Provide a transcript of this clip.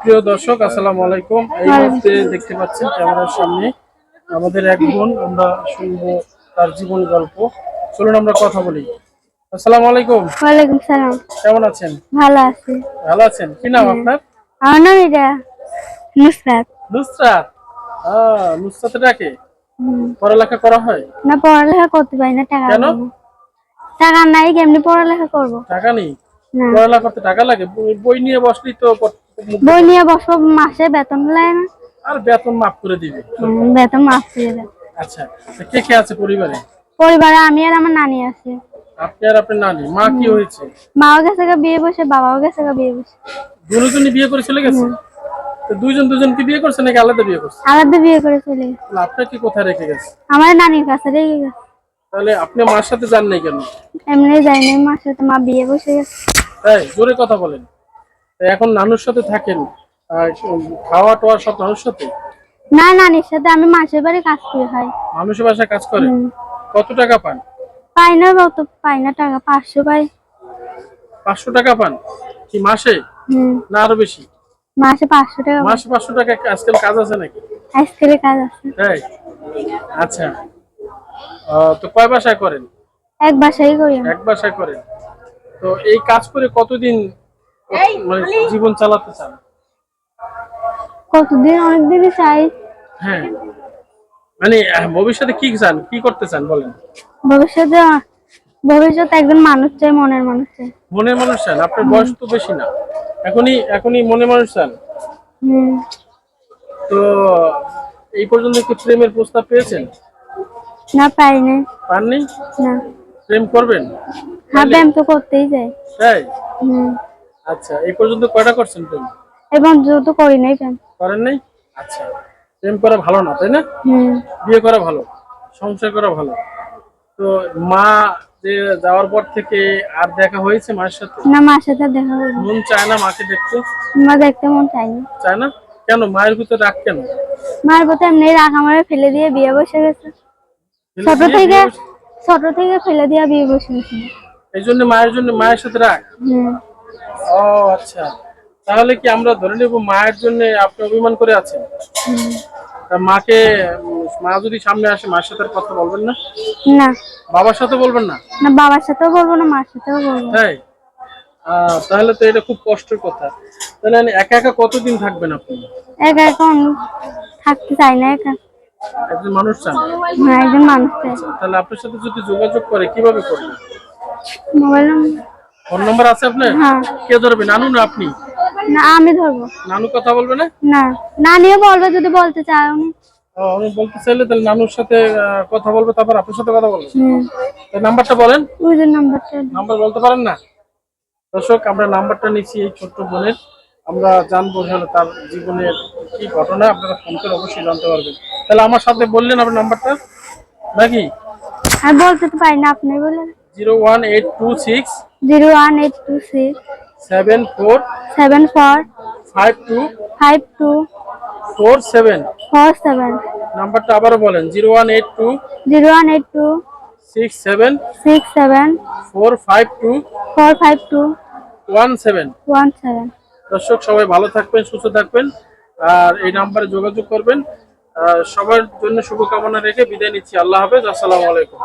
প্রিয় দর্শক আসসালামু আলাইকুম। এই মুহূর্তে দেখতে পাচ্ছেন ক্যামেরার সামনে আমাদের এক বোন আমরা শুনব তার জীবন গল্প। চলুন আমরা কথা বলি। আসসালামু আলাইকুম। ওয়ালাইকুম সালাম। কেমন আছেন? ভালো আছি। ভালো আছেন? কি নাম আপনার? আমার নাম এটা নুসরাত। নুসরাত? আহ, নুসরাত ডাকে পড়ালেখা করা হয়? না পড়ালেখা করতে পারি না টাকা কেন? নেই। টাকা নাই কেমনি পড়ালেখা করব? টাকা নেই? পড়ালেখা করতে টাকা লাগে? বই- নিয়ে বসলেই তো বই নিয়ে বসবো মাসে বেতন লাগে না। আর বেতন মাফ করে দিবে। বেতন মাফ করে দেয় আচ্ছা কে কে আছে পরিবারে? পরিবারে আমি আর আমার নানি আছে। আপনি আর আপনার নানি? মা কি হয়েছে? মাও গেছে বিয়ে বসে বাবাও গেছে বিয়ে বসে। দুজনই বিয়ে করে চলে গেছে? তো দুইজন দুজনকে বিয়ে করছে নাকি আলাদা বিয়ে করছে? আলাদা বিয়ে করে চলে গেছে। তাহলে আপনাকে কোথায় রেখে গেছে? আমার নানির কাছে রেখে গেছে। তাহলে আপনি মার সাথে যান নাই কেন? এমনি যাইনি মার সাথে মা বিয়ে বসে গেছে। তাই জোরে কথা বলেন। এখন নানুর সাথে থাকেন। খাওয়া টোয়া সব নানুর সাথে? না নানির সাথে আমি মাসের বাড়ি কাজ করি খাই মানুষের বাসায় কাজ করে? হুম। কত টাকা পান? পাই না অত পাই না টাকা পাঁচশো পাই। পাঁচশো টাকা পান? কি মাসে? হুম। না আরও বেশি? মাসে পাঁচশো টাকা মাসে পাঁচশো টাকা আজকাল কাজ আছে নাকি? আজকালের কাজ আছে। তাই আচ্ছা। তো কয় বাসায় করেন? এক বাসাই করি এক বাসায় করেন। তো এই কাজ করে কতদিন মানে জীবন চালাতে চান? কতদিন? অনেকদিনই চাই। হ্যাঁ। মানে ভবিষ্যতে কি চান? কি করতে চান বলেন? ভবিষ্যতে ভবিষ্যতে একজন মানুষ চাই মনের মানুষ চাই। মনের মানুষ চান? আপনার বয়স তো বেশি না। এখনই এখনই মনের মানুষ চান? হুম। তো এই পর্যন্ত কি প্রেমের প্রস্তাব পেয়েছেন? না পাই নাই পাননি? না। প্রেম করবেন? হ্যাঁ ব্যায়াম তো করতেই যাই। তাই? হুম। আচ্ছা এই পর্যন্ত কয়টা করছেন তুমি? এবং যত করি নাই ব্যায়াম। করেন নাই? আচ্ছা প্রেম করা ভালো না তাই না? হুম। বিয়ে করা ভালো সংসার করা ভালো। তো মা যে যাওয়ার পর থেকে আর দেখা হয়েছে মায়ের সাথে? না মার সাথে দেখা হইল মন চায় না মাকে দেখতে? মা দেখতে মন চাইনি চায় না? কেন মায়ের ভিতর রাগ কেন? মার প্রতি এমনি রাগ আমারে ফেলে দিয়ে বিয়ে বসে গেছে। ছোট থেকে ছোট থেকে ফেলে দিয়ে বিয়ে বসে গেছে। এই জন্য মায়ের জন্য মায়ের সাথে রাগ ও আচ্ছা। তাহলে কি আমরা ধরে নেব মায়ের জন্য আপনি অভিমান করে আছেন? মাকে মা যদি সামনে আসে মার সাথে কথা বলবেন না? না। বাবার সাথে বলবেন না? না বাবার সাথেও বলব না মার সাথেও বলব। তাই? তাহলে তো এটা খুব কষ্টের কথা। তাহলে একা একা কতদিন থাকবেন আপনি? একা এখন থাকতে চাই না একা। একজন মানুষ চান? হ্যাঁ একজন মানুষ চাই। তাহলে আপনার সাথে যদি যোগাযোগ করে কীভাবে করবেন? মোবাইল নম্বর? ফোন নম্বর আছে আপনার? হ্যাঁ। কে ধরবে নানু না আপনি? না আমি ধরবো। নানু কথা বলবে না? না না নিয়ে বলবে যদি বলতে চায় উনি। ও, আমি বলতে চাইলে তাহলে নানুর সাথে আহ, কথা বলবে তারপর আপনার সাথে কথা বলবে। হুম। নাম্বারটা বলেন। ওই যে নাম্বারটা। নাম্বার বলতে পারেন না? দর্শক আমরা নাম্বারটা নিচ্ছি এই ছোট্ট বোনের। আমরা জানব হলো তার জীবনের কি ঘটনা আপনারা ফোন করে অবশ্যই জানতে পারবেন। তাহলে আমার সাথে বললেন আপনার নাম্বারটা? নাকি? আমি বলতে তো পারি না আপনি বলেন। Zero one eight two six zero one eight two six seven four seven four five two five two four seven four seven নাম্বারটা আবারও বলেন zero one eight two zero one eight two six seven six seven four five two four five two one seven one seven দর্শক সবাই ভালো থাকবেন সুস্থ থাকবেন আর এই নাম্বারে যোগাযোগ করবেন। সবার জন্য শুভকামনা রেখে বিদায় নিচ্ছি। আল্লাহ হাফেজ আসসালামু আলাইকুম।